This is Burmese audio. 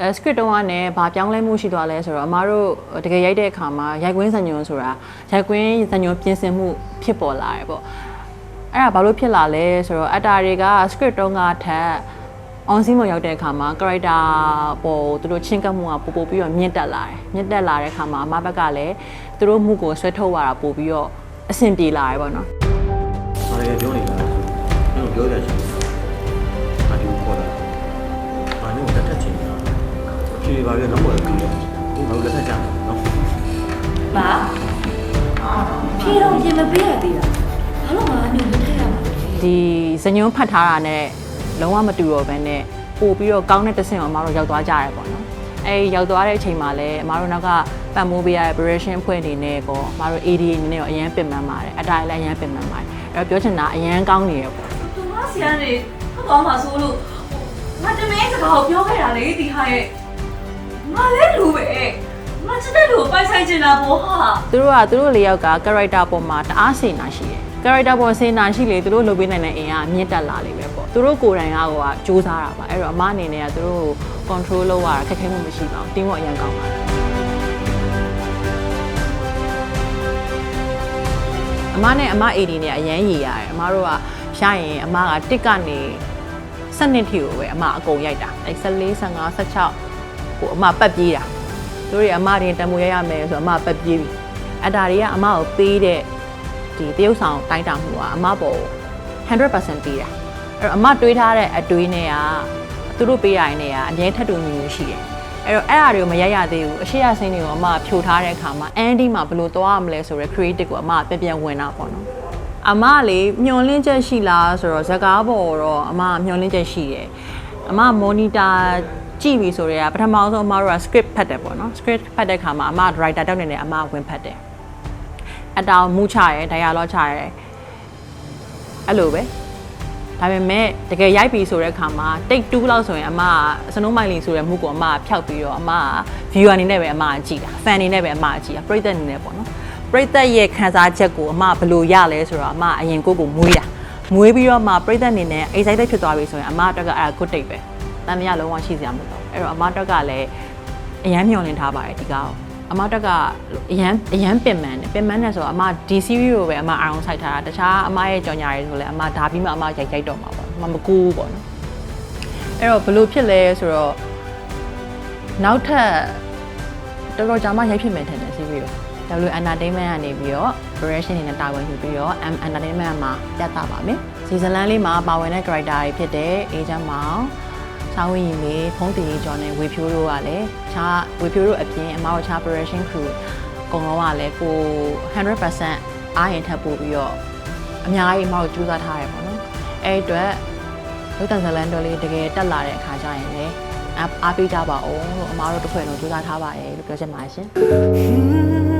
အဲ script တုံးကလည်းဘာပြောင်းလဲမှုရှိသွားလဲဆိုတော့အမားတို့တကယ်ရိုက်တဲ့အခါမှာရိုက်ကွင်းဇာညွန်ဆိုတာရိုက်ကွင်းဇာညွန်ပြင်ဆင်မှုဖြစ်ပေါ်လာတယ်ပေါ့အဲ့ဒါဘာလို့ဖြစ်လာလဲဆိုတော့အတာတွေက script တုံးကထက် on scene မှာရောက်တဲ့အခါမှာ character ပေါ်သူတို့ချင်းကပ်မှုကပို့ပို့ပြီးတော့မြင့်တက်လာတယ်မြင့်တက်လာတဲ့အခါမှာအမဘက်ကလည်းသူတို့မှုကိုဆွဲထုတ်ရတာပို့ပြီးတော့အဆင်ပြေလာတယ်ပေါ့နော်။ဘာလဲပြောနေတာလဲ။ကျွန်တော်ပြောရချ ပါပြီးတော့နောက်ပေါ်ပြီးတော့ကိုငါတို့လက်ထက်ကြတယ်နော်ဘာဖြေတော့ပြင်မပေးရသေးတာဘာလို့ငါညို့မထည့်ရမှာလဲဒီဇညွန်းဖတ်ထားတာနဲ့လုံးဝမတူတော့ဘဲနဲ့ပို့ပြီးတော့ကောင်းတဲ့တစ်ဆင့်ကိုအမတို့ရောက်သွားကြရတယ်ပေါ့နော်အဲဒီရောက်သွားတဲ့အချိန်မှာလည်းအမတို့နောက်ကပတ်မိုးပေးရတဲ့ operation အဖွဲ့အနေနဲ့ပေါ့အမတို့ AD အနေနဲ့ရောအရန်ပင်ပန်းပါတယ်အတိုင်းလည်းအရန်ပင်ပန်းပါတယ်အဲ့တော့ပြောချင်တာအရန်ကောင်းနေရပေါ့သူမဆီကနေထွက်သွားမှာဆိုလို့ငါတမင်းစကားကိုပြောခဲ့တာလေဒီဟာရဲ့ ငါလည်းလူပဲငါချစ်တဲ့လူကိုပိုင်ဆိုင်ချင်တာပေါ့ဟာသူတို့ကသူတို့လေးယောက်က character ပေါ်မှာတအားစေနာရှိတယ် character ပေါ်စေနာရှိလေသူတို့လုပ်ပေးနိုင်တဲ့အင်အားမြင့်တက်လာလိမ့်မယ်ပေါ့သူတို့ကိုယ်တိုင်ကဟိုကစူးစမ်းတာပါအဲ့တော့အမအနေနဲ့ကသူတို့ကို control လုပ်ရတာခက်ခဲမှုမရှိပါဘူး team ကအရင်ကောင်းပါတယ်အမနဲ့အမ AD နဲ့အရန်ရည်ရတယ်အမတို့ကရရင်အမကတစ်ကနေစနစ်ထီကိုပဲအမအကုန်ရိုက်တာအဲ14 15 16 ကိုအမပတ်ပြေးတာတို့တွေအမတင်တံမိုးရရမယ်ဆိုတော့အမပတ်ပြေးပြီအတာတွေကအမကိုပေးတဲ့ဒီတရုပ်ဆောင်တိုင်းတာမှုကအမပေါ်100%ပေးတာအဲ့တော့အမတွေးထားတဲ့အတွေးနဲ့ကသူတို့ပေးရရင်လည်းအမြဲထပ်တူညီမျိုးရှိတယ်အဲ့တော့အဲ့အရာတွေကိုမရိုက်ရသေးဘူးအရှိရဆင်းတွေကိုအမဖြိုထားတဲ့အခါမှာ Andy မှာဘယ်လိုသွားရမလဲဆိုတော့ creative ကိုအမပြန်ပြန်ဝင်တာပေါ့နော်အမကလေမျောလင်းချက်ရှိလားဆိုတော့ဇကားပေါ်တော့အမကမျောလင်းချက်ရှိတယ် အမမော်နီတာကြည့်ပြီဆိုတော့ပထမဆုံးအမတို့က script ဖတ်တယ်ပေါ့နော် script ဖတ်တဲ့ခါမှာအမ writer တောက်နေတယ်အမဝင်ဖတ်တယ်အတောင်မူချရဲ dialogue ချရဲအဲ့လိုပဲဒါပေမဲ့တကယ်ရိုက်ပြီဆိုတဲ့ခါမှာ take 2လောက်ဆိုရင်အမကစနုံးမိုင်လီဆိုတဲ့မှုကိုအမကဖျောက်ပြီးတော့အမက viewer အနေနဲ့ပဲအမကကြည့်တာ fan အနေနဲ့ပဲအမကကြည့်တာပရိသတ်အနေနဲ့ပေါ့နော်ပရိသတ်ရဲ့ခံစားချက်ကိုအမဘယ်လိုရလဲဆိုတော့အမအရင်ကိုယ့်ကိုမွေးတာ မွေးပြီးတော့မှပရိသတ်အနေနဲ့ excited ဖြစ်သွားပြီဆိုရင်အမအတွက်ကအဲ့ဒါ good date ပဲတမ်းမရလုံးဝရှိစရာမလိုတော့အဲ့တော့အမအတွက်ကလည်းအရန်မျှော်လင့်ထားပါတယ်ဒီကောင်အမတက်ကအရန်အရန်ပင်ပန်းတယ်ပင်ပန်းတယ်ဆိုတော့အမဒီ series ကိုပဲအမအာရုံစိုက်ထားတာတခြားအမရဲ့ကြော်ညာတွေဆိုလည်းအမဒါပြီးမှအမရိုက်ရိုက်တော့မှာပေါ့အမမကူဘူးပေါ့နော်အဲ့တော့ဘယ်လိုဖြစ်လဲဆိုတော့နောက်ထပ်တော်တော်ကြာမှရိုက်ဖြစ်မယ်ထင်တယ် series ကို W Entertainment ကနေပြီးတော့ production အနေနဲ့တာဝန်ယူပြီးတော့ M Entertainment မှာပြသပါမယ်။စီဇန်လန်လေးမှာပါဝင်တဲ့ character တွေဖြစ်တဲ့ Agent မောင်ချောင်းဝင်းရီလေးဖုံးတီရီကျော်နဲ့ဝေဖြိုးတို့ကလည်းခြားဝေဖြိုးတို့အပြင်အမတို့ခြား production crew အကုန်လုံးကလည်းကို100%အားရင်ထပ်ပို့ပြီးတော့အများကြီးအမတို့ကြိုးစားထားရပေါ့နော်။အဲ့ဒီအတွက်လုတ်တန်ဇလန်တော်လေးတကယ်တက်လာတဲ့အခါကျရင်လည်းအားအားပေးကြပါအောင်လို့အမတို့တစ်ဖွဲ့လုံးကြိုးစားထားပါတယ်လို့ပြောချင်ပါတယ်ရှင်။